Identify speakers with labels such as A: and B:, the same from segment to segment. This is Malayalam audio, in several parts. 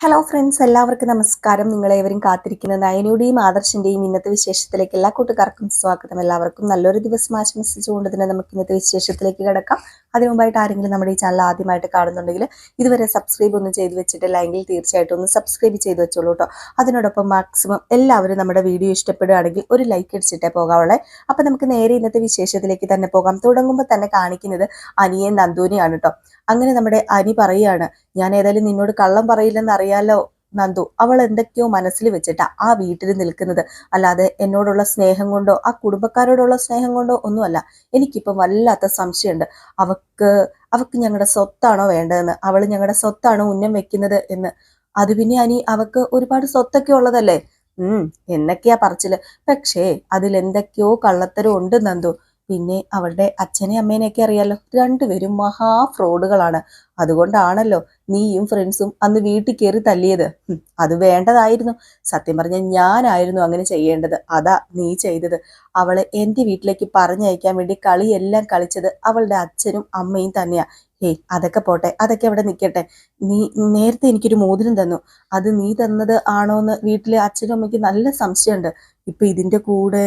A: ഹലോ ഫ്രണ്ട്സ് എല്ലാവർക്കും നമസ്കാരം. നിങ്ങളേവരും കാത്തിരിക്കുന്ന നയനയുടെയും ആദർശിന്റെയും ഇന്നത്തെ വിശേഷത്തിലേക്ക്. എല്ലാ കൂട്ടുകാർക്കും സ്വാഗതം. എല്ലാവർക്കും നല്ലൊരു ദിവസം ആശംസിച്ചുകൊണ്ട് തന്നെ നമുക്ക് ഇന്നത്തെ വിശേഷത്തിലേക്ക് കിടക്കാം. അതിനു മുമ്പായിട്ട് ആരെങ്കിലും നമ്മുടെ ഈ ചാനൽ ആദ്യമായിട്ട് കാണുന്നുണ്ടെങ്കിൽ ഇതുവരെ സബ്സ്ക്രൈബ് ഒന്നും ചെയ്ത് വെച്ചിട്ടില്ല എങ്കിൽ തീർച്ചയായിട്ടും ഒന്ന് സബ്സ്ക്രൈബ് ചെയ്ത് വെച്ചോളൂ കേട്ടോ അതിനോടൊപ്പം മാക്സിമം എല്ലാവരും നമ്മുടെ വീഡിയോ ഇഷ്ടപ്പെടുകയാണെങ്കിൽ ഒരു ലൈക്ക് അടിച്ചിട്ടേ പോകാവുള്ളേ. അപ്പം നമുക്ക് നേരെ ഇന്നത്തെ വിശേഷത്തിലേക്ക് തന്നെ പോകാം. തുടങ്ങുമ്പോൾ തന്നെ കാണിക്കുന്നത് അനിയൻ നന്ദൂനിയാണ് കേട്ടോ അങ്ങനെ നമ്മുടെ അനി പറയുകയാണ് ഞാൻ ഏതായാലും നിന്നോട് കള്ളം പറയില്ലെന്ന് അറിയാലോ? നന്ദു. അവൾ എന്തൊക്കെയോ മനസ്സിൽ വെച്ചിട്ടാ ആ വീട്ടിൽ നിൽക്കുന്നത്. അല്ലാതെ എന്നോടുള്ള സ്നേഹം കൊണ്ടോ ആ കുടുംബക്കാരോടുള്ള സ്നേഹം കൊണ്ടോ ഒന്നുമല്ല. എനിക്കിപ്പം വല്ലാത്ത സംശയമുണ്ട്. അവക്ക് അവക്ക് ഞങ്ങളുടെ സ്വത്താണോ വേണ്ടതെന്ന്? അവൾ ഞങ്ങളുടെ സ്വത്താണോ ഉന്നം വെക്കുന്നത് എന്ന്. അത് പിന്നെ അനി അവക്ക് ഒരുപാട് സ്വത്തൊക്കെ ഉള്ളതല്ലേ? ഉം എന്നൊക്കെയാ പറച്ചിൽ. പക്ഷേ അതിൽ എന്തൊക്കെയോ കള്ളത്തരം ഉണ്ട് നന്ദു. പിന്നെ അവളുടെ അച്ഛനെയും അമ്മേനെയൊക്കെ അറിയാലോ. രണ്ടുപേരും മഹാ ഫ്രോഡുകളാണ്. അതുകൊണ്ടാണല്ലോ നീയും ഫ്രണ്ട്സും അന്ന് വീട്ടിൽ കയറി തല്ലിയത്. അത് വേണ്ടതായിരുന്നു. സത്യം പറഞ്ഞാൽ ഞാനായിരുന്നു അങ്ങനെ ചെയ്യേണ്ടത്. അതാ നീ ചെയ്തത്. അവളെ എന്റെ വീട്ടിലേക്ക് പറഞ്ഞയക്കാൻ വേണ്ടി കളിയെല്ലാം കളിച്ചത് അവളുടെ അച്ഛനും അമ്മയും തന്നെയാ. ഏയ് അതൊക്കെ പോട്ടെ അതൊക്കെ അവിടെ നിൽക്കട്ടെ. നീ നേരത്തെ എനിക്കൊരു മോതിരം തന്നു. അത് നീ തന്നത് ആണോ എന്ന് വീട്ടിലെ അച്ഛനും അമ്മയ്ക്ക് നല്ല സംശയമുണ്ട്. ഇപ്പൊ ഇതിന്റെ കൂടെ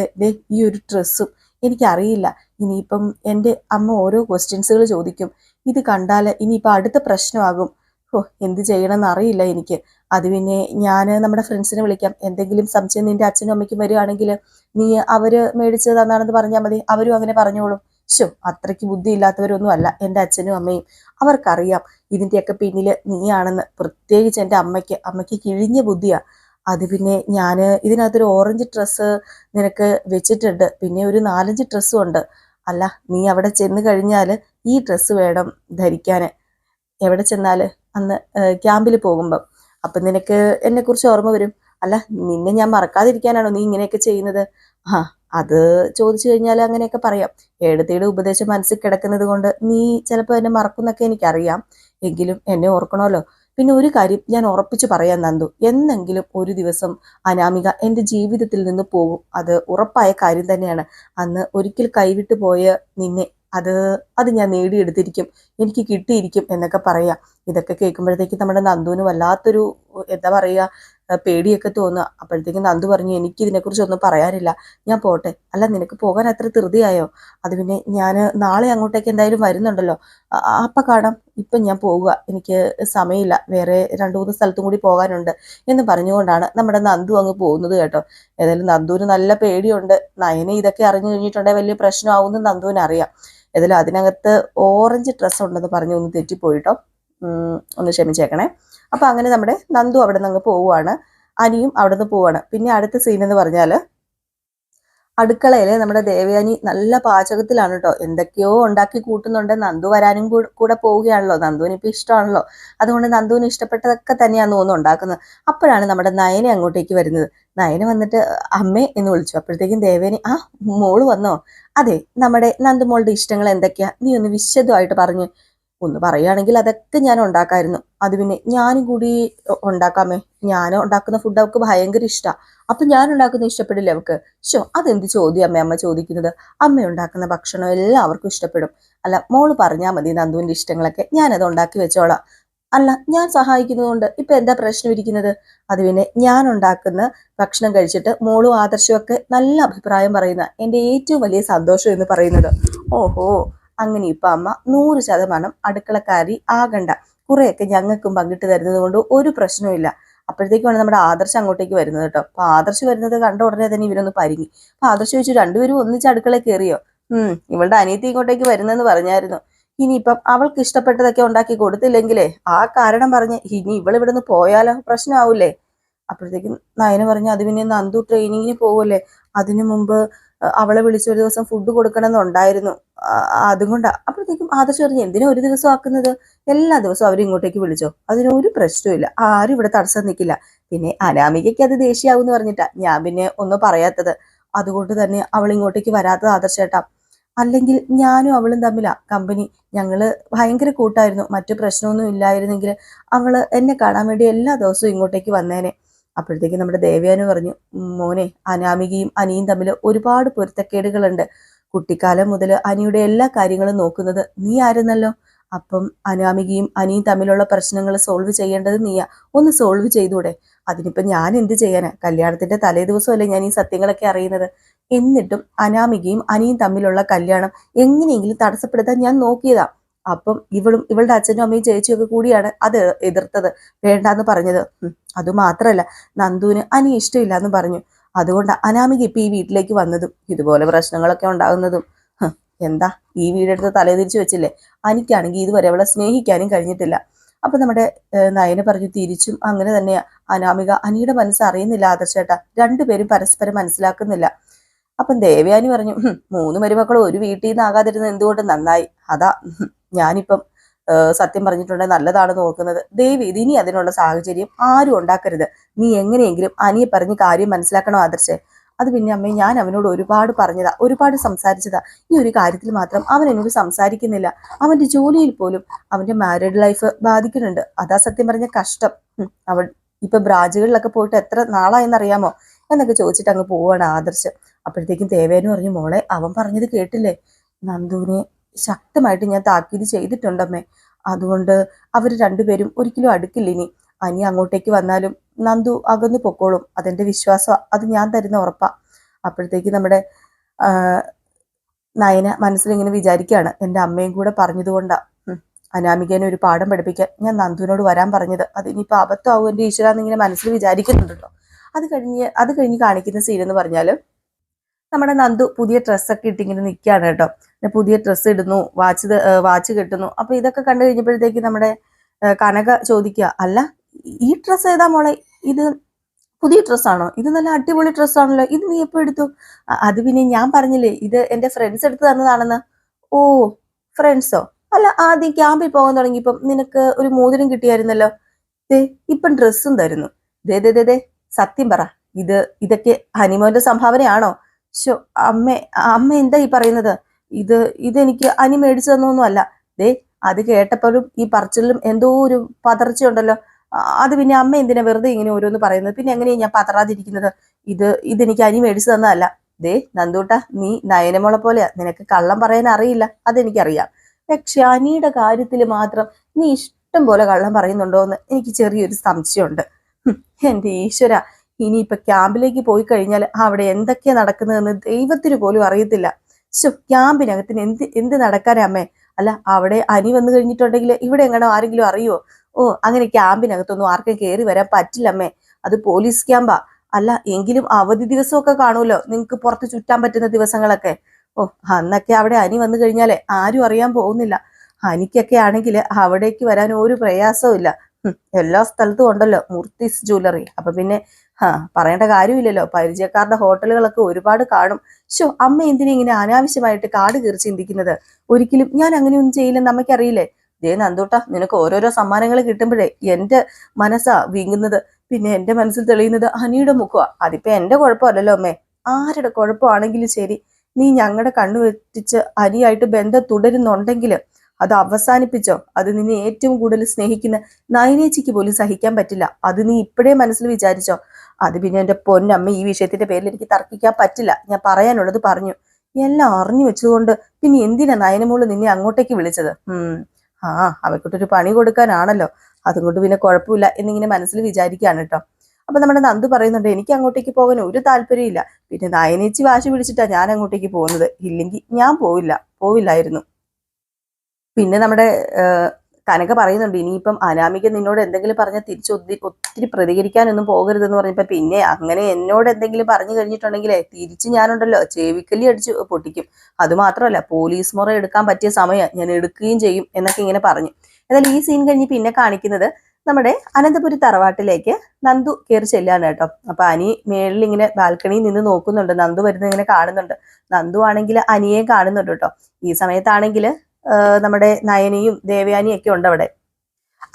A: ഈ ഒരു ഡ്രസ്സും എനിക്കറിയില്ല. ഇനിയിപ്പം എന്റെ അമ്മ ഓരോ ക്വസ്റ്റ്യൻസുകൾ ചോദിക്കും. ഇത് കണ്ടാൽ ഇനിയിപ്പോൾ അടുത്ത പ്രശ്നമാകും. ഓ എന്ത് ചെയ്യണമെന്ന് അറിയില്ല എനിക്ക്. അത് പിന്നെ ഞാൻ നമ്മുടെ ഫ്രണ്ട്സിനെ വിളിക്കാം. എന്തെങ്കിലും സംശയം നിന്റെ അച്ഛനും അമ്മയ്ക്കും വരികയാണെങ്കിൽ നീ അവർ മേടിച്ച് തന്നാണെന്ന് പറഞ്ഞാൽ മതി. അവരും അങ്ങനെ പറഞ്ഞോളും. ശോ അത്രയ്ക്ക് ബുദ്ധി ഇല്ലാത്തവരൊന്നും അല്ല എന്റെ അച്ഛനും അമ്മയും. അവർക്കറിയാം ഇതിന്റെയൊക്കെ പിന്നിൽ നീയാണെന്ന്. പ്രത്യേകിച്ച് എന്റെ അമ്മയ്ക്ക്. അമ്മയ്ക്ക് കിഴിഞ്ഞ ബുദ്ധിയാ. അത് പിന്നെ ഞാൻ ഇതിനകത്തൊരു ഓറഞ്ച് ഡ്രസ്സ് നിനക്ക് വെച്ചിട്ടുണ്ട്. പിന്നെ ഒരു നാലഞ്ച് ഡ്രസ്സും ഉണ്ട്. അല്ല നീ അവിടെ ചെന്ന് കഴിഞ്ഞാൽ ഈ ഡ്രസ്സ് വേണം ധരിക്കാൻ എവിടെ ചെന്നാൽ അന്ന് ക്യാമ്പിൽ പോകുമ്പം. അപ്പം നിനക്ക് എന്നെക്കുറിച്ച് ഓർമ്മ വരും. അല്ല നിന്നെ ഞാൻ മറക്കാതിരിക്കാനാണോ നീ ഇങ്ങനെയൊക്കെ ചെയ്യുന്നത്? ആ അത് ചോദിച്ചു കഴിഞ്ഞാൽ അങ്ങനെയൊക്കെ പറയാം. ഏടത്തിയുടെ ഉപദേശം മനസ്സിൽ കിടക്കുന്നത് കൊണ്ട് നീ ചിലപ്പോൾ എന്നെ മറക്കുന്നൊക്കെ എനിക്കറിയാം. എങ്കിലും എന്നെ ഓർക്കണമല്ലോ. പിന്നെ ഒരു കാര്യം ഞാൻ ഉറപ്പിച്ചു പറയാൻ നന്ദു. എന്നെങ്കിലും ഒരു ദിവസം അനാമിക എന്റെ ജീവിതത്തിൽ നിന്ന് പോകും. അത് ഉറപ്പായ കാര്യം തന്നെയാണ്. അന്ന് ഒരിക്കൽ കൈവിട്ടു പോയ നിന്നെ അത് അത് ഞാൻ നേടിയെടുത്തിരിക്കും. എനിക്ക് കിട്ടിയിരിക്കും എന്നൊക്കെ പറയാം. ഇതൊക്കെ കേൾക്കുമ്പോഴത്തേക്ക് നമ്മുടെ നന്ദുവിന് വല്ലാത്തൊരു എന്താ പറയുക പേടിയൊക്കെ തോന്നുക. അപ്പോഴത്തേക്കും നന്ദു പറഞ്ഞു എനിക്ക് ഇതിനെക്കുറിച്ചൊന്നും പറയാനില്ല. ഞാൻ പോട്ടെ. അല്ല നിനക്ക് പോകാൻ അത്ര ധൃതിയായോ? അത് പിന്നെ ഞാൻ നാളെ അങ്ങോട്ടേക്ക് എന്തായാലും വരുന്നുണ്ടല്ലോ. അപ്പൊ കാണാം. ഇപ്പം ഞാൻ പോവുക. എനിക്ക് സമയമില്ല. വേറെ രണ്ടു മൂന്ന് സ്ഥലത്തും കൂടി പോകാനുണ്ട്. എന്ന് പറഞ്ഞുകൊണ്ടാണ് നമ്മുടെ നന്ദു അങ്ങ് പോകുന്നത് കേട്ടോ. ഏതായാലും നന്ദുവിന് നല്ല പേടിയുണ്ട്. നയനെ ഇതൊക്കെ അറിഞ്ഞു കഴിഞ്ഞിട്ടുണ്ടെങ്കിൽ വലിയ പ്രശ്നമാവുമെന്ന് നന്ദുവിന് അറിയാം ഏതായാലും അതിനകത്ത് ഓറഞ്ച് ഡ്രസ്സ് ഉണ്ടെന്ന് പറഞ്ഞു ഒന്ന് തെറ്റിപ്പോയിട്ടോ ഒന്ന് ക്ഷമിച്ചേക്കണേ. അപ്പൊ അങ്ങനെ നമ്മുടെ നന്ദു അവിടെ നിന്ന് അങ്ങ് പോവുകയാണ് അനിയും അവിടെ നിന്ന് പോവാണ്. പിന്നെ അടുത്ത സീൻ എന്ന് പറഞ്ഞാൽ അടുക്കളയിൽ നമ്മുടെ ദേവയാനി നല്ല പാചകത്തിലാണ് കേട്ടോ എന്തൊക്കെയോ ഉണ്ടാക്കി കൂട്ടുന്നുണ്ട്. നന്ദു വരാനും കൂടെ പോവുകയാണല്ലോ. നന്ദുവിന് ഇപ്പൊ ഇഷ്ടമാണല്ലോ. അതുകൊണ്ട് നന്ദുവിന് ഇഷ്ടപ്പെട്ടതൊക്കെ തന്നെയാണ് തോന്നുന്നു ഉണ്ടാക്കുന്നത്. അപ്പോഴാണ് നമ്മുടെ നയനെ അങ്ങോട്ടേക്ക് വരുന്നത്. നയന വന്നിട്ട് അമ്മേ എന്ന് വിളിച്ചു. അപ്പോഴത്തേക്കും ദേവേനി ആ മോൾ വന്നോ? അതെ നമ്മുടെ നന്ദുമോളുടെ ഇഷ്ടങ്ങൾ എന്തൊക്കെയാ? നീ ഒന്ന് വിശദമായിട്ട് പറഞ്ഞു ഒന്ന് പറയുകയാണെങ്കിൽ അതൊക്കെ ഞാൻ ഉണ്ടാക്കായിരുന്നു. അത് പിന്നെ ഞാനും കൂടി ഉണ്ടാക്കാമേ. ഞാൻ ഉണ്ടാക്കുന്ന ഫുഡ് അവൾക്ക് ഭയങ്കര ഇഷ്ടമാണ് അപ്പൊ ഞാൻ ഉണ്ടാക്കുന്ന ഇഷ്ടപ്പെടില്ല അവൾക്ക് ഷോ അതെന്ത് ചോദ്യം അമ്മ അമ്മ ചോദിക്കുന്നത്? അമ്മ ഉണ്ടാക്കുന്ന ഭക്ഷണം എല്ലാവർക്കും ഇഷ്ടപ്പെടും. അല്ല മോൾ പറഞ്ഞാൽ മതി നന്ദുവിന്റെ ഇഷ്ടങ്ങളൊക്കെ. ഞാനത് ഉണ്ടാക്കി വെച്ചോളാം. അല്ല ഞാൻ സഹായിക്കുന്നതുകൊണ്ട് ഇപ്പൊ എന്താ പ്രശ്നം ഇരിക്കുന്നത്? അത് പിന്നെ ഞാൻ ഉണ്ടാക്കുന്ന ഭക്ഷണം കഴിച്ചിട്ട് മോളും ആദർശവും ഒക്കെ നല്ല അഭിപ്രായം പറയുന്ന എന്റെ ഏറ്റവും വലിയ സന്തോഷം എന്ന് പറയുന്നത്. ഓഹോ അങ്ങനെ ഇപ്പൊ അമ്മ നൂറ് ശതമാനം അടുക്കളക്കാരി ആകണ്ട. കുറെയൊക്കെ ഞങ്ങൾക്കും പങ്കിട്ട് തരുന്നത് കൊണ്ട് ഒരു പ്രശ്നവും അപ്പോഴത്തേക്കുമാണ് നമ്മുടെ ആദർശ് അങ്ങോട്ടേക്ക് വരുന്നത് കേട്ടോ. അപ്പൊ ആദർശ് വരുന്നത് കണ്ട ഉടനെ തന്നെ ഇവരൊന്ന് പരിങ്ങി. അപ്പൊ ആദർശ് ചോദിച്ചു രണ്ടുപേരും ഒന്നിച്ച് അടുക്കള കയറിയോ ഉം ഇവളുടെ അനിയത്തി ഇങ്ങോട്ടേക്ക് വരുന്നെന്ന് പറഞ്ഞായിരുന്നു. ഇനിയിപ്പം അവൾക്ക് ഇഷ്ടപ്പെട്ടതൊക്കെ ഉണ്ടാക്കി കൊടുത്തില്ലെങ്കിലേ? ആ കാരണം പറഞ്ഞ് ഇനി ഇവൾ ഇവിടുന്ന് പോയാലോ? പ്രശ്നമാവൂലേ അപ്പോഴത്തേക്കും നയന പറഞ്ഞു അത് പിന്നെ നന്ദു ട്രെയിനിങ്ങിന് പോവല്ലേ? അതിനു മുമ്പ് അവളെ വിളിച്ച് ഒരു ദിവസം ഫുഡ് കൊടുക്കണമെന്നുണ്ടായിരുന്നു. അതും കൊണ്ടാ. അപ്പോഴത്തേക്കും ആദർശ് പറഞ്ഞു എന്തിനാ ഒരു ദിവസം ആക്കുന്നത്? എല്ലാ ദിവസവും അവർ ഇങ്ങോട്ടേക്ക് വിളിച്ചോ. അതിനൊരു പ്രശ്നവുമില്ല. ആരും ഇവിടെ തടസ്സം നിൽക്കില്ല. പിന്നെ അനാമികയ്ക്ക് അത് ദേഷ്യാവും എന്ന് പറഞ്ഞിട്ടാ. ഞാൻ പിന്നെ ഒന്നും പറയാത്തത്. അതുകൊണ്ട് തന്നെ അവൾ ഇങ്ങോട്ടേക്ക് വരാത്തത് ആദർശേട്ടാ അല്ലെങ്കിൽ ഞാനും അവളും തമ്മിലാ. കമ്പനി ഞങ്ങൾ ഭയങ്കര കൂട്ടായിരുന്നു. മറ്റു പ്രശ്നമൊന്നും ഇല്ലായിരുന്നെങ്കിൽ അവൾ എന്നെ കാണാൻ വേണ്ടി എല്ലാ ദിവസവും ഇങ്ങോട്ടേക്ക് വന്നേനെ. അപ്പോഴത്തേക്ക് നമ്മുടെ ദേവ്യാനു പറഞ്ഞു മോനെ അനാമികയും അനിയും തമ്മിൽ ഒരുപാട് പൊരുത്തക്കേടുകളുണ്ട്. കുട്ടിക്കാലം മുതൽ അനിയുടെ എല്ലാ കാര്യങ്ങളും നോക്കുന്നത് നീ ആയിരുന്നല്ലോ. അപ്പം അനാമികയും അനിയും തമ്മിലുള്ള പ്രശ്നങ്ങൾ സോൾവ് ചെയ്യേണ്ടത് നീയാ. ഒന്ന് സോൾവ് ചെയ്തൂടെ. അതിനിപ്പം ഞാൻ എന്ത് ചെയ്യാനാ? കല്യാണത്തിന്റെ തലേ ദിവസമല്ലേ ഞാൻ ഈ സത്യങ്ങളൊക്കെ അറിയുന്നത്. എന്നിട്ടും അനാമികയും അനിയും തമ്മിലുള്ള കല്യാണം എങ്ങനെയെങ്കിലും തടസ്സപ്പെടുത്താൻ ഞാൻ നോക്കിയതാ. അപ്പം ഇവളും ഇവളുടെ അച്ഛനും അമ്മയും ചേച്ചിയൊക്കെ കൂടിയാണ് അത് എതിർത്തത്. വേണ്ടാന്ന് പറഞ്ഞത്. അത് അതുമാത്രല്ല നന്ദുവിന് അനി ഇഷ്ടമില്ല എന്ന് പറഞ്ഞു. അതുകൊണ്ട് അനാമിക ഇപ്പൊ ഈ വീട്ടിലേക്ക് വന്നതും ഇതുപോലെ പ്രശ്നങ്ങളൊക്കെ ഉണ്ടാകുന്നതും. എന്താ? ഈ വീടെടുത്ത് തലതിരിച്ചു വെച്ചില്ലേ? അനിക്കാണെങ്കിൽ ഇതുവരെ അവളെ സ്നേഹിക്കാനും കഴിഞ്ഞിട്ടില്ല. അപ്പൊ നമ്മുടെ നയന പറഞ്ഞു തിരിച്ചും അങ്ങനെ തന്നെയാ. അനാമിക അനിയുടെ മനസ്സ് അറിയുന്നില്ല ആദർശേട്ട. രണ്ടുപേരും പരസ്പരം മനസ്സിലാക്കുന്നില്ല. അപ്പം ദേവയാനി പറഞ്ഞു മൂന്ന് മരുമക്കളും ഒരു വീട്ടിൽ നിന്ന് ആകാതിരുന്നത് എന്തുകൊണ്ട്? നന്നായി. അതാ ഞാനിപ്പം സത്യം പറഞ്ഞിട്ടുണ്ടെങ്കിൽ നല്ലതാണ് നോക്കുന്നത്. ദൈവം ഇനി അതിനുള്ള സാഹചര്യം ആരും ഉണ്ടാക്കരുത്. നീ എങ്ങനെയെങ്കിലും അനിയെ പറഞ്ഞ് കാര്യം മനസ്സിലാക്കണം ആദർശേ? അത് പിന്നെ അമ്മേ ഞാൻ അവനോട് ഒരുപാട് പറഞ്ഞതാ ഒരുപാട് സംസാരിച്ചതാ. ഈ ഒരു കാര്യത്തിൽ മാത്രം അവൻ എന്നോട് സംസാരിക്കുന്നില്ല. അവന്റെ ജോലിയിൽ പോലും അവന്റെ മാരീഡ് ലൈഫ് ബാധിക്കുന്നുണ്ട്. അതാ സത്യം പറഞ്ഞ കഷ്ടം. അവൻ ഇപ്പൊ ബ്രാഞ്ചുകളിലൊക്കെ പോയിട്ട് എത്ര നാളായെന്നറിയാമോ? എന്നൊക്കെ ചോദിച്ചിട്ട് അങ്ങ് പോവാണ് ആദർശ്. അപ്പോഴത്തേക്കും ദേവേനു പറഞ്ഞു മോളെ അവൻ പറഞ്ഞത് കേട്ടില്ലേ? നന്ദുവിനെ ശക്തമായിട്ട് ഞാൻ താക്കീത് ചെയ്തിട്ടുണ്ടമ്മേ. അതുകൊണ്ട് അവർ രണ്ടുപേരും ഒരിക്കലും അടുക്കില്ല ഇനി അനി അങ്ങോട്ടേക്ക് വന്നാലും നന്ദു അകന്നു പൊക്കോളും. അതെന്റെ വിശ്വാസം അത് ഞാൻ തരുന്ന ഉറപ്പാ. അപ്പോഴത്തേക്ക് നമ്മുടെ നയന മനസ്സിലിങ്ങനെ വിചാരിക്കുകയാണ് എന്റെ അമ്മയും കൂടെ പറഞ്ഞതുകൊണ്ടാണ് അനാമികേനെ ഒരു പാഠം പഠിപ്പിക്കാൻ ഞാൻ നന്ദുവിനോട് വരാൻ പറഞ്ഞത്. അത് ഇനിയിപ്പോൾ അബദ്ധമാവും എന്റെ ഈശ്വരാന്നിങ്ങനെ മനസ്സിൽ വിചാരിക്കുന്നുണ്ടല്ലോ. അത് കഴിഞ്ഞ് അത് കഴിഞ്ഞ് കാണിക്കുന്ന സീൻ എന്ന് പറഞ്ഞാൽ നമ്മുടെ നന്ദു പുതിയ ഡ്രസ്സൊക്കെ ഇട്ടിങ്ങനെ നിൽക്കുകയാണ് കേട്ടോ. പുതിയ ഡ്രസ്സ് ഇടുന്നു വാച്ച് വാച്ച് കെട്ടുന്നു. അപ്പൊ ഇതൊക്കെ കണ്ടു കഴിഞ്ഞപ്പോഴത്തേക്ക് നമ്മുടെ കനക ചോദിക്കുക അല്ല ഈ ഡ്രസ്സ് ഏതാ മോളെ? ഇത് പുതിയ ഡ്രസ്സാണോ ഇത് നല്ല അടിപൊളി ഡ്രസ്സാണല്ലോ ഇത് നീ എപ്പോ എടുത്തു? "അ- അത് പിന്നെ ഞാൻ പറഞ്ഞില്ലേ ഇത് എന്റെ ഫ്രണ്ട്സ് എടുത്ത് തന്നതാണെന്ന്. ഓ ഫ്രണ്ട്സോ അല്ല ആദ്യം ക്യാമ്പിൽ പോകാൻ തുടങ്ങിയപ്പം നിനക്ക് ഒരു മോതിരം കിട്ടിയായിരുന്നല്ലോ. ദേ ഇപ്പം ഡ്രസ്സും തരുന്നു. ദേ ദേ ദേ സത്യം പറ. ഇത് ഇതൊക്കെ ഹനിമോന്റെ സംഭാവനയാണോ? ശോ അമ്മ അമ്മ എന്താ ഈ പറയുന്നത്? ഇത് ഇതെനിക്ക് അനി മേടിച്ചു തന്നൊന്നും അല്ല ദേ അത് കേട്ടപ്പോഴും ഈ പറച്ചിലും എന്തോ ഒരു പതർച്ചയുണ്ടല്ലോ. അത് പിന്നെ അമ്മ എന്തിനാ വെറുതെ ഇങ്ങനെ ഓരോന്ന് പറയുന്നത്? പിന്നെ എങ്ങനെയാ ഞാൻ പതറാതിരിക്കുന്നത്? ഇത് ഇതെനിക്ക് അനി മേടിച്ചു തന്നതല്ല. ദേ നന്ദൂട്ട നീ നയനമോളെ പോലെയാ. നിനക്ക് കള്ളം പറയാൻ അറിയില്ല. അതെനിക്കറിയാം. പക്ഷെ അനിയുടെ കാര്യത്തിൽ മാത്രം നീ ഇഷ്ടം പോലെ കള്ളം പറയുന്നുണ്ടോ എന്ന് എനിക്ക് ചെറിയൊരു സംശയമുണ്ട്. എന്റെ ഈശ്വര. ഇനിയിപ്പൊ ക്യാമ്പിലേക്ക് പോയി കഴിഞ്ഞാൽ അവിടെ എന്തൊക്കെയാ നടക്കുന്നതെന്ന് ദൈവത്തിന് പോലും അറിയത്തില്ല. ശോ ക്യാമ്പിനകത്തിന് എന്ത് എന്ത് നടക്കാനാ അമ്മേ? അല്ല അവിടെ അനി വന്നു കഴിഞ്ഞിട്ടുണ്ടെങ്കിൽ ഇവിടെ എങ്ങനെയോ ആരെങ്കിലും അറിയോ ഓ അങ്ങനെ ക്യാമ്പിനകത്തൊന്നും ആർക്കും കയറി വരാൻ പറ്റില്ല അമ്മേ. അത് പോലീസ് ക്യാമ്പാ. അല്ല എങ്കിലും അവധി ദിവസമൊക്കെ കാണുമല്ലോ. നിങ്ങൾക്ക് പുറത്ത് ചുറ്റാൻ പറ്റുന്ന ദിവസങ്ങളൊക്കെ. ഓ അന്നൊക്കെ അവിടെ അനി വന്നു കഴിഞ്ഞാലേ ആരും അറിയാൻ പോകുന്നില്ല. അനിക്കൊക്കെ ആണെങ്കിൽ അവിടേക്ക് വരാൻ ഒരു പ്രയാസവും ഇല്ല എല്ലാ സ്ഥലത്തും ഉണ്ടല്ലോ മൂർത്തിസ് ജ്വല്ലറി. അപ്പൊ പിന്നെ ഹാ പറയേണ്ട കാര്യമില്ലല്ലോ. പരിചയക്കാരുടെ ഹോട്ടലുകളൊക്കെ ഒരുപാട് കാണും. ഷോ അമ്മ എന്തിനാ ഇങ്ങനെ അനാവശ്യമായിട്ട് കാട് കീറി ചിന്തിക്കുന്നത്? ഒരിക്കലും ഞാൻ അങ്ങനെയൊന്നും ചെയ്യില്ലെന്ന് അമ്മയ്ക്കറിയില്ലേ? ദേ നന്ദൂട്ട നിനക്ക് ഓരോരോ സമ്മാനങ്ങൾ കിട്ടുമ്പോഴേ എന്റെ മനസ്സാ വീങ്ങുന്നത്. പിന്നെ എന്റെ മനസ്സിൽ തെളിയുന്നത് അനിയുടെ മുഖമാ. അതിപ്പോ എന്റെ കുഴപ്പമല്ലല്ലോ അമ്മേ. ആരുടെ കുഴപ്പമാണെങ്കിലും ശരി. നീ ഞങ്ങളുടെ കണ്ണു വെട്ടിച്ച് അനിയായിട്ട് ബന്ധം തുടരുന്നുണ്ടെങ്കിൽ അത് അവസാനിപ്പിച്ചോ? അത് നിന്നെ ഏറ്റവും കൂടുതൽ സ്നേഹിക്കുന്ന നയനേച്ചിക്ക് പോലും സഹിക്കാൻ പറ്റില്ല. അത് നീ ഇപ്പോഴേ മനസ്സിൽ വിചാരിച്ചോ? അത് പിന്നെ എന്റെ പൊന്നമ്മ ഈ വിഷയത്തിന്റെ പേരിൽ എനിക്ക് തർക്കിക്കാൻ പറ്റില്ല. ഞാൻ പറയാനുള്ളത് പറഞ്ഞു. എല്ലാം അറിഞ്ഞു വെച്ചതുകൊണ്ട് പിന്നെ എന്തിനാ നയനമോൾ നിന്നെ അങ്ങോട്ടേക്ക് വിളിച്ചത്? ആ അവൾക്കൊട്ടൊരു പണി കൊടുക്കാനാണല്ലോ. അതുകൊണ്ട് പിന്നെ കുഴപ്പമില്ല എന്നിങ്ങനെ മനസ്സിൽ വിചാരിക്കുകയാണ് കേട്ടോ. അപ്പൊ നമ്മുടെ നന്ദു പറയുന്നുണ്ട് എനിക്ക് അങ്ങോട്ടേക്ക് പോകാൻ ഒരു താല്പര്യമില്ല പിന്നെ നയനേച്ചി വാശി പിടിച്ചിട്ടാ ഞാൻ അങ്ങോട്ടേക്ക് പോകുന്നത്. ഇല്ലെങ്കിൽ ഞാൻ പോവില്ല. പോവില്ലായിരുന്നു. പിന്നെ നമ്മുടെ കനക പറയുന്നുണ്ട് ഇനിയിപ്പം അനാമിക നിന്നോട് എന്തെങ്കിലും പറഞ്ഞാൽ തിരിച്ച് ഒത്തിരി ഒത്തിരി പ്രതികരിക്കാനൊന്നും പോകരുതെന്ന് പറഞ്ഞപ്പോൾ പിന്നെ അങ്ങനെ എന്നോട് എന്തെങ്കിലും പറഞ്ഞു കഴിഞ്ഞിട്ടുണ്ടെങ്കിലേ തിരിച്ച് ഞാനുണ്ടല്ലോ ചേവിക്കല്ലി അടിച്ച് പൊട്ടിക്കും. അതുമാത്രമല്ല പോലീസ് മുറ എടുക്കാൻ പറ്റിയ സമയം ഞാൻ എടുക്കുകയും ചെയ്യും എന്നൊക്കെ ഇങ്ങനെ പറഞ്ഞു. എന്നാൽ ഈ സീൻ കഴിഞ്ഞ് പിന്നെ കാണിക്കുന്നത് നമ്മുടെ അനന്തപുരി തറവാട്ടിലേക്ക് നന്ദു കയറി ചെല്ലാണ് കേട്ടോ. അപ്പൊ അനി മേളിൽ ഇങ്ങനെ ബാൽക്കണിയിൽ നിന്ന് നോക്കുന്നുണ്ട് നന്ദു വരുന്നത് ഇങ്ങനെ കാണുന്നുണ്ട്. നന്ദു ആണെങ്കിൽ അനിയെ കാണുന്നുണ്ട് കേട്ടോ. ഈ സമയത്താണെങ്കിൽ നമ്മുടെ നയനിയും ദേവയാനിയും ഒക്കെ ഉണ്ട് അവിടെ.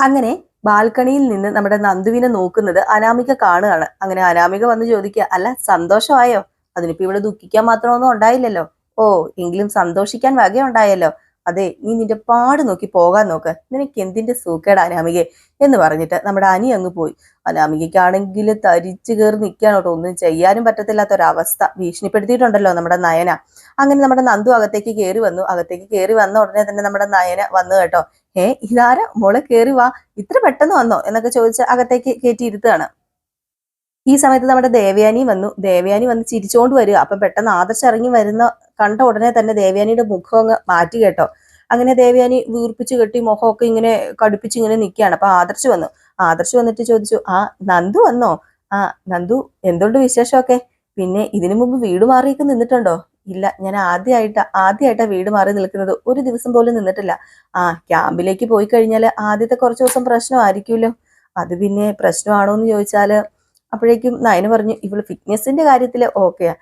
A: അങ്ങനെ ബാൽക്കണിയിൽ നിന്ന് നമ്മുടെ നന്ദുവിനെ നോക്കുന്നത് അനാമിക കാണുകയാണ്. അങ്ങനെ അനാമിക വന്ന് ചോദിക്കുക അല്ല സന്തോഷമായോ? അതിനിപ്പോ ഇവിടെ ദുഃഖിക്കാൻ മാത്രമൊന്നും ഉണ്ടായില്ലല്ലോ? ഓ എങ്കിലും സന്തോഷിക്കാൻ വകയുണ്ടായല്ലോ. അതെ നീ നിന്റെ പാട് നോക്കി പോകാൻ നോക്ക്. നിനക്ക് എന്തിന്റെ സൂക്കേട് അനാമികെ? എന്ന് പറഞ്ഞിട്ട് നമ്മുടെ അനി അങ്ങ് പോയി. അനാമികയ്ക്കാണെങ്കിൽ തരിച്ചു കയറി നിൽക്കാനോട്ടോ ഒന്നും ചെയ്യാനും പറ്റത്തില്ലാത്ത ഒരവസ്ഥ ഭീഷണിപ്പെടുത്തിയിട്ടുണ്ടല്ലോ നമ്മുടെ നയന. അങ്ങനെ നമ്മുടെ നന്ദു അകത്തേക്ക് കയറി വന്നു. അകത്തേക്ക് കയറി വന്ന ഉടനെ തന്നെ നമ്മുടെ നയന വന്നു കേട്ടോ. ഏ ഇതാരാ? മോളെ കയറി വാ. ഇത്ര പെട്ടെന്ന് വന്നോ? എന്നൊക്കെ ചോദിച്ച് അകത്തേക്ക് കയറ്റി ഇരുത്തുകയാണ്. ഈ സമയത്ത് നമ്മുടെ ദേവയാനി വന്നു. ദേവയാനി വന്ന് ചിരിച്ചോണ്ട് വരിക. അപ്പൊ പെട്ടെന്ന് ആദർശ് ഇറങ്ങി വരുന്ന കണ്ട ഉടനെ തന്നെ ദേവയാനിയുടെ മുഖം അങ്ങ് മാറ്റി കേട്ടോ. അങ്ങനെ ദേവയാനി വീർപ്പിച്ച് കെട്ടി മുഖമൊക്കെ ഇങ്ങനെ കടുപ്പിച്ച് ഇങ്ങനെ നിൽക്കുകയാണ്. അപ്പൊ ആദർശ് വന്നു. ആദർശ് വന്നിട്ട് ചോദിച്ചു ആ നന്ദു വന്നോ? ആ നന്ദു എന്തുകൊണ്ട് വിശേഷമൊക്കെ? പിന്നെ ഇതിനു മുമ്പ് വീട് മാറിയൊക്കെ നിന്നിട്ടുണ്ടോ? ഇല്ല ഞാൻ ആദ്യമായിട്ടാ ആദ്യമായിട്ടാ വീട് മാറി നിൽക്കുന്നത്. ഒരു ദിവസം പോലും നിന്നിട്ടില്ല. ആ ക്യാമ്പിലേക്ക് പോയി കഴിഞ്ഞാൽ ആദ്യത്തെ കുറച്ച് ദിവസം പ്രശ്നമായിരിക്കുമല്ലോ. അത് പിന്നെ പ്രശ്നമാണോ എന്ന് ചോദിച്ചാൽ അപ്പോഴേക്കും നയന പറഞ്ഞു ഇവൾ ഫിറ്റ്നസിന്റെ കാര്യത്തിൽ ഓക്കെയാ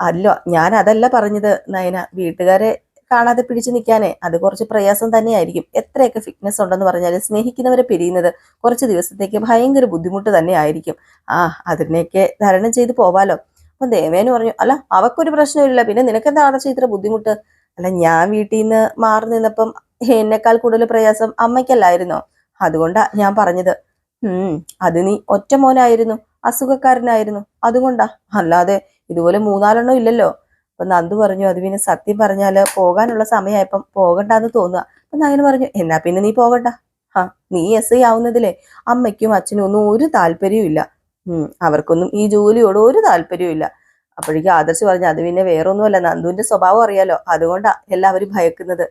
A: അല്ല ഞാൻ അതല്ല പറഞ്ഞത് നയന. വീട്ടുകാരെ കാണാതെ പിടിച്ചു നിൽക്കാനേ അത് കുറച്ച് പ്രയാസം തന്നെയായിരിക്കും. എത്രയൊക്കെ ഫിറ്റ്നസ് ഉണ്ടെന്ന് പറഞ്ഞാൽ സ്നേഹിക്കുന്നവരെ പിരിയുന്നത് കുറച്ച് ദിവസത്തേക്ക് ഭയങ്കര ബുദ്ധിമുട്ട് തന്നെ ആയിരിക്കും. ആ അതിനെയൊക്കെ ധാരണം ചെയ്ത് പോവാലോ. അപ്പൊ ദേവേന് പറഞ്ഞു അല്ല അവക്കൊരു പ്രശ്നമില്ല. പിന്നെ നിനക്കെന്താ ആദർശ ഇത്ര ബുദ്ധിമുട്ട്? അല്ല ഞാൻ വീട്ടിൽ നിന്ന് മാറി നിന്നപ്പം എന്നെക്കാൾ കൂടുതൽ പ്രയാസം അമ്മയ്ക്കല്ലായിരുന്നോ? അതുകൊണ്ടാ ഞാൻ പറഞ്ഞത്. ഉം അത് നീ ഒറ്റ മോനായിരുന്നു അസുഖക്കാരനായിരുന്നു. അതുകൊണ്ടാ? അല്ലാതെ ഇതുപോലെ മൂന്നാലെണ്ണം ഇല്ലല്ലോ. അപ്പൊ നന്ദു പറഞ്ഞു അത് പിന്നെ സത്യം പറഞ്ഞാൽ പോകാനുള്ള സമയമായപ്പം പോകണ്ടെന്ന് തോന്നുക അപ്പൊ നയന് പറഞ്ഞു എന്നാ പിന്നെ നീ പോകണ്ട. ആ നീ എസ് ഐ ആവുന്നതിലെ അമ്മയ്ക്കും അച്ഛനും ഒന്നും ഒരു താല്പര്യവും ഇല്ല. അവർക്കൊന്നും ഈ ജോലിയോട് ഒരു താല്പര്യവും ഇല്ല. അപ്പോഴേക്കും ആദർശ് പറഞ്ഞു അത് പിന്നെ വേറൊന്നുമല്ല നന്ദുവിന്റെ സ്വഭാവം അറിയാലോ. അതുകൊണ്ടാ എല്ലാവരും ഭയക്കുന്നത്.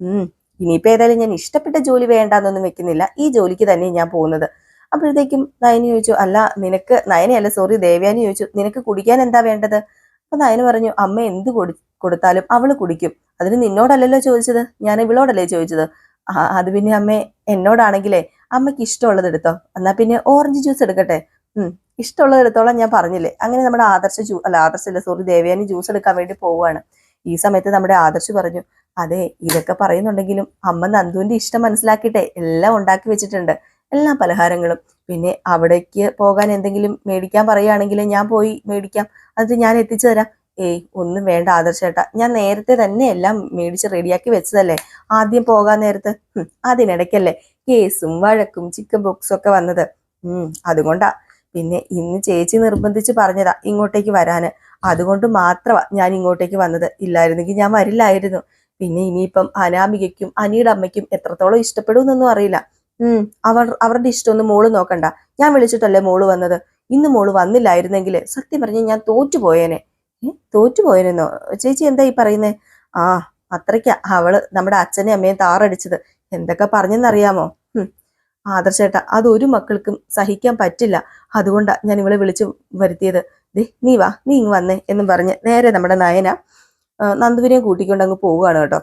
A: ഉം ഇനിയിപ്പോ ഏതായാലും ഞാൻ ഇഷ്ടപ്പെട്ട ജോലി വേണ്ടാന്നൊന്നും വെക്കുന്നില്ല. ഈ ജോലിക്ക് തന്നെ ഞാൻ പോകുന്നത്. അപ്പോഴത്തേക്കും നയനി ചോദിച്ചു അല്ല നിനക്ക് നയനയല്ല സോറി ദേവ്യാനി ചോദിച്ചു നിനക്ക് കുടിക്കാൻ എന്താ വേണ്ടത്? അപ്പൊ നയന പറഞ്ഞു അമ്മ എന്ത് കൊടു കൊടുത്താലും അവൾ കുടിക്കും. അതിന് നിന്നോടല്ലല്ലോ ചോദിച്ചത്? ഞാൻ ഇവളോടല്ലേ ചോദിച്ചത്? അത് പിന്നെ അമ്മ എന്നോടാണെങ്കിലേ അമ്മയ്ക്ക് ഇഷ്ടമുള്ളത് എടുത്തോ. എന്നാ പിന്നെ ഓറഞ്ച് ജ്യൂസ് എടുക്കട്ടെ? ഉം ഇഷ്ടമുള്ളത് എടുത്തോളം ഞാൻ പറഞ്ഞില്ലേ? അങ്ങനെ നമ്മുടെ ആദർശ ജ്യൂ അല്ല ആദർശല്ല സോറി ദേവയാനി ജ്യൂസ് എടുക്കാൻ വേണ്ടി പോവുകയാണ്. ഈ സമയത്ത് നമ്മുടെ ആദർശ് പറഞ്ഞു അതെ ഇതൊക്കെ പറയുന്നുണ്ടെങ്കിലും അമ്മ നന്ദുവിന്റെ ഇഷ്ടം മനസ്സിലാക്കിയിട്ടെ എല്ലാം ഉണ്ടാക്കി വെച്ചിട്ടുണ്ട്. എല്ലാ പലഹാരങ്ങളും. പിന്നെ അവിടേക്ക് പോകാൻ എന്തെങ്കിലും മേടിക്കാൻ പറയുകയാണെങ്കിൽ ഞാൻ പോയി മേടിക്കാം. അത് ഞാൻ എത്തിച്ചു തരാം. ഏയ് ഒന്നും വേണ്ട ആദർശേട്ടാ ഞാൻ നേരത്തെ തന്നെ എല്ലാം മേടിച്ച് റെഡിയാക്കി വെച്ചതല്ലേ? ആദ്യം പോകാൻ നേരത്ത്. അതിനിടയ്ക്കല്ലേ കേസും വഴക്കും ചിക്കൻ ബോക്സും ഒക്കെ വന്നത്. ഉം അതുകൊണ്ടാ. പിന്നെ ഇന്ന് ചേച്ചി നിർബന്ധിച്ച് പറഞ്ഞതാ ഇങ്ങോട്ടേക്ക് വരാന്. അതുകൊണ്ട് മാത്രമാ ഞാൻ ഇങ്ങോട്ടേക്ക് വന്നത്. ഇല്ലായിരുന്നെങ്കിൽ ഞാൻ വരില്ലായിരുന്നു. പിന്നെ ഇനിയിപ്പം അനാമികയ്ക്കും അനിയുടെ അമ്മയ്ക്കും എത്രത്തോളം ഇഷ്ടപ്പെടുമെന്നൊന്നും അറിയില്ല. ഉം അവർ അവരുടെ ഇഷ്ടമൊന്നും മോൾ നോക്കണ്ട. ഞാൻ വിളിച്ചിട്ടല്ലേ മോൾ വന്നത്? ഇന്ന് മോൾ വന്നില്ലായിരുന്നെങ്കിൽ സത്യം പറഞ്ഞ് ഞാൻ തോറ്റുപോയേനെ. ഏ തോറ്റുപോയെന്നോ ചേച്ചി എന്താ ഈ പറയുന്നേ? ആ അത്രയ്ക്ക്. അവൾ നമ്മുടെ അച്ഛനെ അമ്മയും താറടിച്ചത്. എന്തൊക്കെ പറഞ്ഞെന്നറിയാമോ? ആദർശേട്ട അത് ഒരു മക്കൾക്കും സഹിക്കാൻ പറ്റില്ല. അതുകൊണ്ടാ ഞാൻ ഇവളെ വിളിച്ചു വരുത്തിയത്. ദേ നീ വാ നീ ഇങ്ങ് വന്നേ എന്നും പറഞ്ഞ് നേരെ നമ്മുടെ നയന നന്ദുവിനെയും കൂട്ടിക്കൊണ്ട് അങ്ങ് പോവുകയാണ് കേട്ടോ.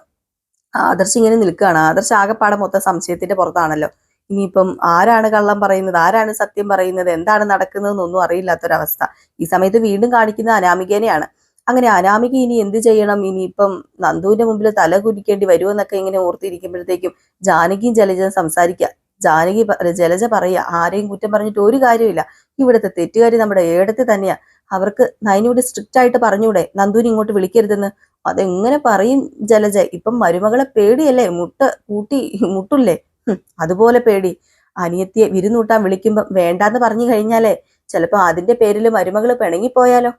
A: ആദർശ് ഇങ്ങനെ നിൽക്കുകയാണ്. ആദർശ് ആകെപ്പാടെ മൊത്തം സംശയത്തിന്റെ പുറത്താണല്ലോ. ഇനിയിപ്പം ആരാണ് കള്ളം പറയുന്നത്? ആരാണ് സത്യം പറയുന്നത്? എന്താണ് നടക്കുന്നതെന്നൊന്നും അറിയില്ലാത്തൊരവസ്ഥ. ഈ സമയത്ത് വീണ്ടും കാണിക്കുന്ന അനാമികേനെയാണ്. അങ്ങനെ അനാമിക ഇനി എന്ത് ചെയ്യണം? ഇനിയിപ്പം നന്ദുവിന്റെ മുമ്പിൽ തല കുരിക്കേണ്ടി വരുമെന്നൊക്കെ ഇങ്ങനെ ഓർത്തിരിക്കുമ്പോഴത്തേക്കും ജാനകിയും ജലജയും സംസാരിക്കുക ജാനകി ജലജ പറയുക ആരെയും കുറ്റം പറഞ്ഞിട്ട് ഒരു കാര്യമില്ല ഇവിടുത്തെ തെറ്റുകാരി നമ്മുടെ ഏടത്തെ തന്നെയാ. അവർക്ക് നയനോട് സ്ട്രിക്റ്റ് ആയിട്ട് പറഞ്ഞൂടെ നന്ദുവിനെ ഇങ്ങോട്ട് വിളിക്കരുതെന്ന്. അതെങ്ങനെ പറയും ജലജ? ഇപ്പം മരുമകളെ പേടിയല്ലേ? മുട്ട കൂട്ടി മുട്ടില്ലേ? അതുപോലെ പേടി. അനിയത്തിയെ വിരുന്നൂട്ടാൻ വിളിക്കുമ്പം വേണ്ടാന്ന് പറഞ്ഞു കഴിഞ്ഞാലേ ചിലപ്പോ അതിന്റെ പേരിൽ മരുമകൾ പിണങ്ങിപ്പോയാലോ?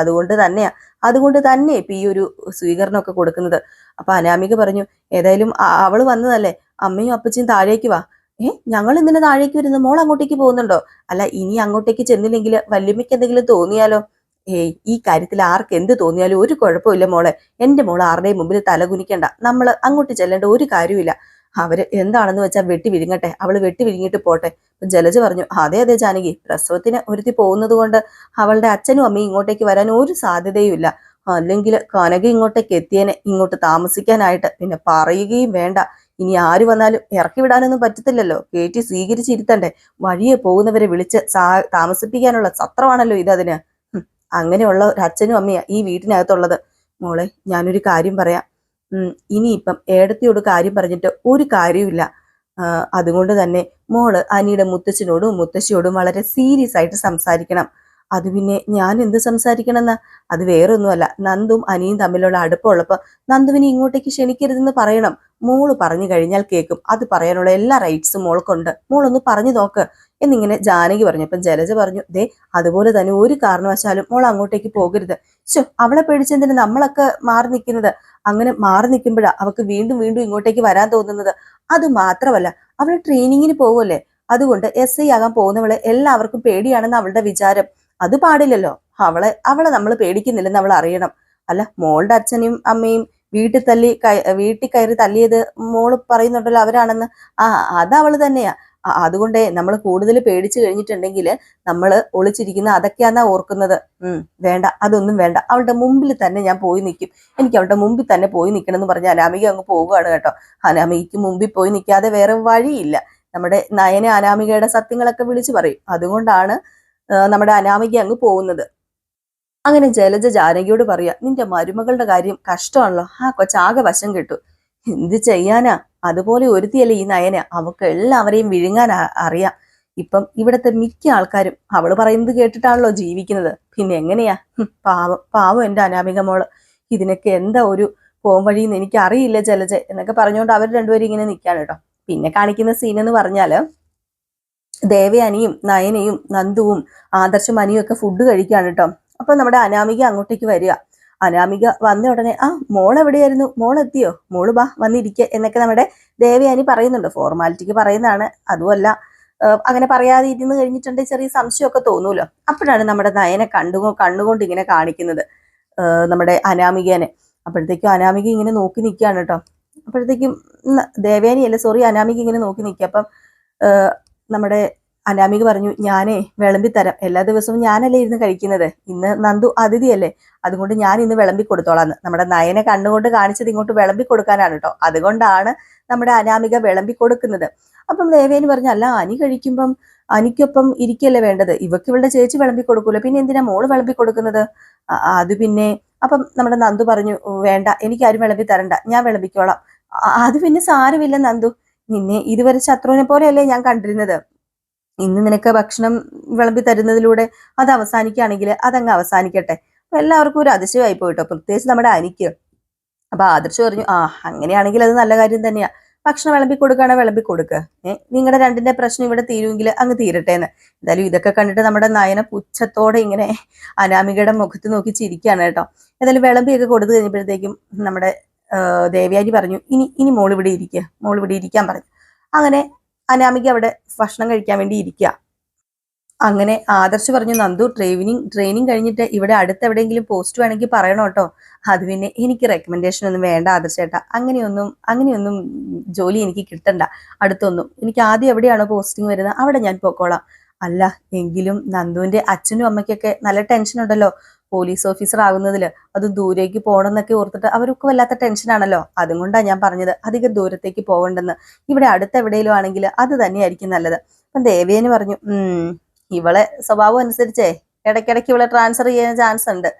A: അതുകൊണ്ട് തന്നെയാ. അതുകൊണ്ട് തന്നെ ഇപ്പൊ ഈ ഒരു സ്വീകരണമൊക്കെ കൊടുക്കുന്നത്. അപ്പൊ അനാമിക പറഞ്ഞു ഏതായാലും അവൾ വന്നതല്ലേ. അമ്മയും അപ്പച്ചിയും താഴേക്ക് വാ. ഏ ഞങ്ങൾ ഇന്നലെ താഴേക്ക് വരുന്നത് മോൾ അങ്ങോട്ടേക്ക് പോകുന്നുണ്ടോ? അല്ല ഇനി അങ്ങോട്ടേക്ക് ചെന്നില്ലെങ്കിൽ വല്യമ്മയ്ക്ക് എന്തെങ്കിലും തോന്നിയാലോ? ഏയ് ഈ കാര്യത്തിൽ ആർക്ക് എന്ത് തോന്നിയാലും ഒരു കുഴപ്പമില്ല മോളെ. എന്റെ മോൾ ആരുടെയും മുമ്പിൽ തലകുനിക്കണ്ട. നമ്മൾ അങ്ങോട്ട് ചെല്ലേണ്ട ഒരു കാര്യമില്ല അവർ എന്താണെന്ന് വെച്ചാൽ വെട്ടി വിരിങ്ങട്ടെ അവൾ വെട്ടി വിരിങ്ങിട്ട് പോട്ടെ. ജലജ് പറഞ്ഞു അതെ അതെ ജാനകി പ്രസവത്തിന് ഒരുത്തി പോകുന്നത് കൊണ്ട് അവളുടെ അച്ഛനും അമ്മയും ഇങ്ങോട്ടേക്ക് വരാൻ ഒരു സാധ്യതയുമില്ല അല്ലെങ്കിൽ കനക ഇങ്ങോട്ടേക്ക് എത്തിയേനെ ഇങ്ങോട്ട് താമസിക്കാനായിട്ട്. പിന്നെ പറയുകയും വേണ്ട. ഇനി ആര് വന്നാലും ഇറക്കി വിടാനൊന്നും പറ്റത്തില്ലല്ലോ. കയറ്റി സ്വീകരിച്ചിരുത്തണ്ടേ. വഴിയെ പോകുന്നവരെ വിളിച്ച് താമസിപ്പിക്കാനുള്ള സത്രമാണല്ലോ ഇതതിന് അങ്ങനെയുള്ള ഒരു അച്ഛനും അമ്മയാ ഈ വീട്ടിനകത്തുള്ളത്. മോളെ ഞാനൊരു കാര്യം പറയാം. ഇനിയിപ്പം ഏടത്തിയോട് കാര്യം പറഞ്ഞിട്ട് ഒരു കാര്യമില്ല അതുകൊണ്ട് തന്നെ മോൾ അനിയുടെ മുത്തച്ഛനോടും മുത്തശ്ശിയോടും വളരെ സീരിയസ് ആയിട്ട് സംസാരിക്കണം. അത് പിന്നെ ഞാൻ എന്ത് സംസാരിക്കണമെന്നാ? അത് വേറൊന്നുമല്ല. നന്ദും അനിയും തമ്മിലുള്ള അടുപ്പമുള്ളപ്പോൾ നന്ദുവിനെ ഇങ്ങോട്ടേക്ക് ക്ഷണിക്കരുതെന്ന് പറയണം. മോൾ പറഞ്ഞു കഴിഞ്ഞാൽ കേൾക്കും. അത് പറയാനുള്ള എല്ലാ റൈറ്റ്സും മോൾക്കുണ്ട്. മോളൊന്ന് പറഞ്ഞു നോക്ക്. എന്നിങ്ങനെ ജാനകി പറഞ്ഞു. അപ്പം ജലജ പറഞ്ഞു ദേ അതുപോലെ തന്നെ ഒരു കാരണവശാലും മോൾ അങ്ങോട്ടേക്ക് പോകരുത്. ശോ അവളെ പേടിച്ചെന്തിന് നമ്മളൊക്കെ മാറി നിൽക്കുന്നത് അങ്ങനെ മാറി നിൽക്കുമ്പോഴാ അവൾക്ക് വീണ്ടും വീണ്ടും ഇങ്ങോട്ടേക്ക് വരാൻ തോന്നുന്നത്. അത് മാത്രമല്ല അവൾ ട്രെയിനിങ്ങിന് പോവല്ലേ അതുകൊണ്ട് എസ് ഐ ആകാൻ പോകുന്നവളെ എല്ലാവർക്കും പേടിയാണെന്ന് അവളുടെ വിചാരം. അത് പാടില്ലല്ലോ. അവളെ അവളെ നമ്മൾ പേടിക്കുന്നില്ലെന്ന് അവൾ അറിയണം. അല്ല മോളുടെ അച്ഛനെയും അമ്മയും വീട്ടിൽ തല്ലി വീട്ടിൽ കയറി തല്ലിയത് മോൾ പറയുന്നുണ്ടല്ലോ അവരാണെന്ന്. ആ അത് അവൾ തന്നെയാ. അതുകൊണ്ടേ നമ്മൾ കൂടുതൽ പേടിച്ചു കഴിഞ്ഞിട്ടുണ്ടെങ്കിൽ നമ്മൾ ഒളിച്ചിരിക്കുന്ന അതൊക്കെയാന്നാ ഓർക്കുന്നത്. ഉം വേണ്ട അതൊന്നും വേണ്ട. അവളുടെ മുമ്പിൽ തന്നെ ഞാൻ പോയി നിൽക്കും എനിക്ക് അവളുടെ മുമ്പിൽ തന്നെ പോയി നിൽക്കണം എന്ന് പറഞ്ഞ് അനാമിക അങ്ങ് പോവുകയാണ് കേട്ടോ. അനാമികയ്ക്ക് മുമ്പിൽ പോയി നിൽക്കാതെ വേറെ വഴിയില്ല. നമ്മുടെ നയന അനാമികയുടെ സത്യങ്ങളൊക്കെ വിളിച്ചു പറയും. അതുകൊണ്ടാണ് നമ്മുടെ അനാമിക അങ്ങ് പോകുന്നത്. അങ്ങനെ ജലജ ജാനകിയോട് പറയാ നിന്റെ മരുമകളുടെ കാര്യം കഷ്ടമാണല്ലോ. ആ കൊച്ചാകെ വശം കിട്ടു. എന്ത് ചെയ്യാനാ? അതുപോലെ ഒരുത്തിയല്ല ഈ നയന? അവക്ക് എല്ലാവരെയും വിഴുങ്ങാൻ അറിയാം. ഇപ്പം ഇവിടത്തെ മിക്ക ആൾക്കാരും അവൾ പറയുന്നത് കേട്ടിട്ടാണല്ലോ ജീവിക്കുന്നത്. പിന്നെ എങ്ങനെയാ? പാവം പാവം എന്റെ അനാമിക മോൾ. ഇതിനൊക്കെ എന്താ ഒരു പോംവഴിന്ന് എനിക്ക് അറിയില്ല ജലജ എന്നൊക്കെ പറഞ്ഞുകൊണ്ട് അവർ രണ്ടുപേരും ഇങ്ങനെ നിൽക്കാണ് കേട്ടോ. പിന്നെ കാണിക്കുന്ന സീൻ എന്ന് പറഞ്ഞാൽ ദേവയാനിയും നയനയും നന്ദുവും ആദർശം അനിയും ഒക്കെ ഫുഡ് കഴിക്കാണ് കേട്ടോ. അപ്പൊ നമ്മുടെ അനാമിക അങ്ങോട്ടേക്ക് വരിക. അനാമിക വന്ന ഉടനെ ആ മോൾ എവിടെയായിരുന്നു? മോൾ എത്തിയോ? മോൾ ബാ വന്നിരിക്കുക എന്നൊക്കെ നമ്മുടെ ദേവയാനി പറയുന്നുണ്ട്. ഫോർമാലിറ്റിക്ക് പറയുന്നതാണ്. അതുമല്ല അങ്ങനെ പറയാതെ ഇരുന്ന് കഴിഞ്ഞിട്ടുണ്ടെങ്കിൽ ചെറിയ സംശയമൊക്കെ തോന്നൂലോ? അപ്പോഴാണ് നമ്മുടെ നയനെ കണ്ടു കണ്ണുകൊണ്ട് ഇങ്ങനെ കാണിക്കുന്നത് നമ്മുടെ അനാമികനെ. അപ്പോഴത്തേക്കും അനാമിക ഇങ്ങനെ നോക്കി നിൽക്കുകയാണ് കേട്ടോ. അപ്പോഴത്തേക്കും ദേവയാനി അല്ല സോറി അനാമിക ഇങ്ങനെ നോക്കി നിൽക്കുക അപ്പം നമ്മുടെ അനാമിക പറഞ്ഞു ഞാനേ വിളമ്പി തരാം എല്ലാ ദിവസവും ഞാനല്ലേ ഇരുന്ന് കഴിക്കുന്നത്? ഇന്ന് നന്ദു അതിഥിയല്ലേ? അതുകൊണ്ട് ഞാൻ ഇന്ന് വിളമ്പി കൊടുത്തോളാന്ന് നമ്മുടെ നയനെ കണ്ണുകൊണ്ട് കാണിച്ചത് ഇങ്ങോട്ട് വിളമ്പി കൊടുക്കാനാണ് കേട്ടോ. അതുകൊണ്ടാണ് നമ്മുടെ അനാമിക വിളമ്പി കൊടുക്കുന്നത് അപ്പം ദേവേന് പറഞ്ഞു അല്ല അനി കഴിക്കുമ്പം അനിക്കൊപ്പം ഇരിക്കല്ലേ വേണ്ടത്? ഇവക്ക് ഇവളുടെ ചേച്ചി വിളമ്പി കൊടുക്കൂല പിന്നെ എന്തിനാ മോൾ വിളമ്പി കൊടുക്കുന്നത് അത് പിന്നെ അപ്പം നമ്മുടെ നന്ദു പറഞ്ഞു വേണ്ട എനിക്ക് ആരും വിളമ്പി തരണ്ട. ഞാൻ വിളമ്പിക്കോളാം. അത് പിന്നെ സാരമില്ല നന്ദു. നിന്നെ ഇതുവരെ ശത്രുവിനെ പോലെയല്ലേ ഞാൻ കണ്ടിരുന്നത്. ഇന്ന് നിനക്ക് ഭക്ഷണം വിളമ്പി തരുന്നതിലൂടെ അത് അവസാനിക്കുകയാണെങ്കിൽ അതങ്ങ് അവസാനിക്കട്ടെ. എല്ലാവർക്കും ഒരു അതിശയമായി പോയിട്ടോ. പ്രത്യേകിച്ച് നമ്മുടെ അനിക്ക്. അപ്പൊ ആദർശ് പറഞ്ഞു ആ അങ്ങനെയാണെങ്കിൽ അത് നല്ല കാര്യം തന്നെയാ. ഭക്ഷണം വിളമ്പി കൊടുക്കുകയാണെ വിളമ്പി കൊടുക്കുക ഏഹ് നിങ്ങളുടെ രണ്ടിന്റെ പ്രശ്നം ഇവിടെ തീരുമെങ്കിൽ അങ്ങ് തീരട്ടെ എന്ന് എന്തായാലും ഇതൊക്കെ കണ്ടിട്ട് നമ്മുടെ നയന പുച്ഛത്തോടെ ഇങ്ങനെ അനാമികയുടെ മുഖത്ത് നോക്കി ചിരിക്കുകയാണ് കേട്ടോ. എന്തായാലും വിളമ്പിയൊക്കെ കൊടുത്തു കഴിഞ്ഞപ്പോഴത്തേക്കും നമ്മുടെ ദേവയാനി പറഞ്ഞു ഇനി ഇനി മോൾ ഇവിടെ ഇരിക്കുക മോൾ ഇവിടെ ഇരിക്കാൻ പറഞ്ഞു. അങ്ങനെ അനാമിക അവിടെ ഭക്ഷണം കഴിക്കാൻ വേണ്ടി ഇരിക്കുക അങ്ങനെ ആദർശ് പറഞ്ഞു നന്ദു ട്രെയിനിങ് ട്രെയിനിങ് കഴിഞ്ഞിട്ട് ഇവിടെ അടുത്ത് എവിടെയെങ്കിലും പോസ്റ്റ് വേണമെങ്കിൽ പറയണം കേട്ടോ. അത് പിന്നെ എനിക്ക് റെക്കമെൻഡേഷൻ ഒന്നും വേണ്ട ആദർശ് ചേട്ടാ. അങ്ങനെയൊന്നും അങ്ങനെയൊന്നും ജോലി എനിക്ക് കിട്ടണ്ട. അടുത്തൊന്നും. എനിക്ക് ആദ്യം എവിടെയാണോ പോസ്റ്റിംഗ് വരുന്നത് അവിടെ ഞാൻ പോക്കോളാം. അല്ല എങ്കിലും നന്ദുവിന്റെ അച്ഛനും അമ്മയ്ക്കൊക്കെ നല്ല ടെൻഷൻ ഉണ്ടല്ലോ. പോലീസ് ഓഫീസർ ആകുന്നതിൽ അത് ദൂരേക്ക് പോകണം എന്നൊക്കെ ഓർത്തിട്ട് അവർക്ക് വല്ലാത്ത ടെൻഷനാണല്ലോ അതും കൊണ്ടാണ് ഞാൻ പറഞ്ഞത് അധികം ദൂരത്തേക്ക് പോകണ്ടെന്ന് ഇവിടെ അടുത്ത് എവിടെയെങ്കിലും ആണെങ്കിൽ അത് തന്നെയായിരിക്കും നല്ലത്. അപ്പം ദേവേന് പറഞ്ഞു ഇവളെ സ്വഭാവം അനുസരിച്ചേ ഇടയ്ക്കിടയ്ക്ക് ഇവളെ ട്രാൻസ്ഫർ ചെയ്യാൻ ചാൻസ് ഉണ്ട്.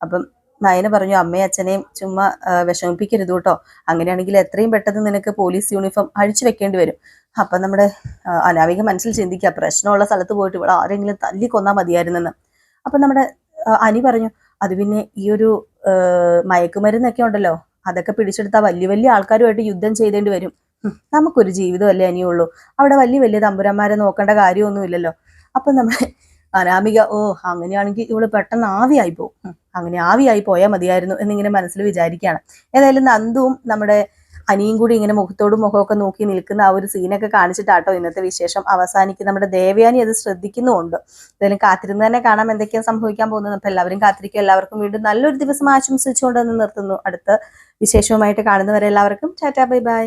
A: അപ്പം നയന പറഞ്ഞു അമ്മയും അച്ഛനെയും ചുമ്മാ വിഷമിപ്പിക്കരുത് കേട്ടോ. അങ്ങനെയാണെങ്കിൽ എത്രയും പെട്ടെന്ന് നിനക്ക് പോലീസ് യൂണിഫോം അഴിച്ചു വെക്കേണ്ടി വരും. അപ്പം നമ്മുടെ അനാവിക മനസ്സിൽ ചിന്തിക്കുക പ്രശ്നമുള്ള സ്ഥലത്ത് പോയിട്ട് ഇവിടെ ആരെങ്കിലും തല്ലി കൊന്നാൽ മതിയായിരുന്നെന്ന്. അപ്പം നമ്മുടെ അനി പറഞ്ഞു അത് പിന്നെ ഈ ഒരു മയക്കുമരുന്നൊക്കെ ഉണ്ടല്ലോ അതൊക്കെ പിടിച്ചെടുത്താൽ വലിയ വലിയ ആൾക്കാരുമായിട്ട് യുദ്ധം ചെയ്തേണ്ടി വരും. നമുക്കൊരു ജീവിതമല്ലേ അനിയുള്ളൂ അവിടെ വലിയ വലിയ തമ്പുരന്മാരെ നോക്കേണ്ട കാര്യമൊന്നുമില്ലല്ലോ. അപ്പൊ നമ്മുടെ അനാമിക ഓ അങ്ങനെയാണെങ്കിൽ ഇവൾ പെട്ടെന്ന് ആവിയായി പോകും അങ്ങനെ ആവിയായി പോയാൽ മതിയായിരുന്നു എന്നിങ്ങനെ മനസ്സിൽ വിചാരിക്കുകയാണ്. ഏതായാലും നന്ദുവും നമ്മുടെ അനിയും കൂടി ഇങ്ങനെ മുഖത്തോടും മുഖമൊക്കെ നോക്കി നിൽക്കുന്ന ആ ഒരു സീനൊക്കെ കാണിച്ചിട്ടാട്ടോ ഇന്നത്തെ വിശേഷം അവസാനിക്കും നമ്മുടെ ദേവയാനി അത് ശ്രദ്ധിക്കുന്നുമുണ്ട്. എന്തായാലും കാത്തിരുന്ന് തന്നെ കാണാം എന്തൊക്കെയാണ് സംഭവിക്കാൻ പോകുന്നത്. അപ്പൊ എല്ലാവരും കാത്തിരിക്കും എല്ലാവർക്കും വീണ്ടും നല്ലൊരു ദിവസം ആശംസിച്ചുകൊണ്ട് നിർത്തുന്നു. അടുത്ത വിശേഷവുമായിട്ട് കാണുന്നവരെ എല്ലാവർക്കും ടാറ്റാ ബൈ ബൈ.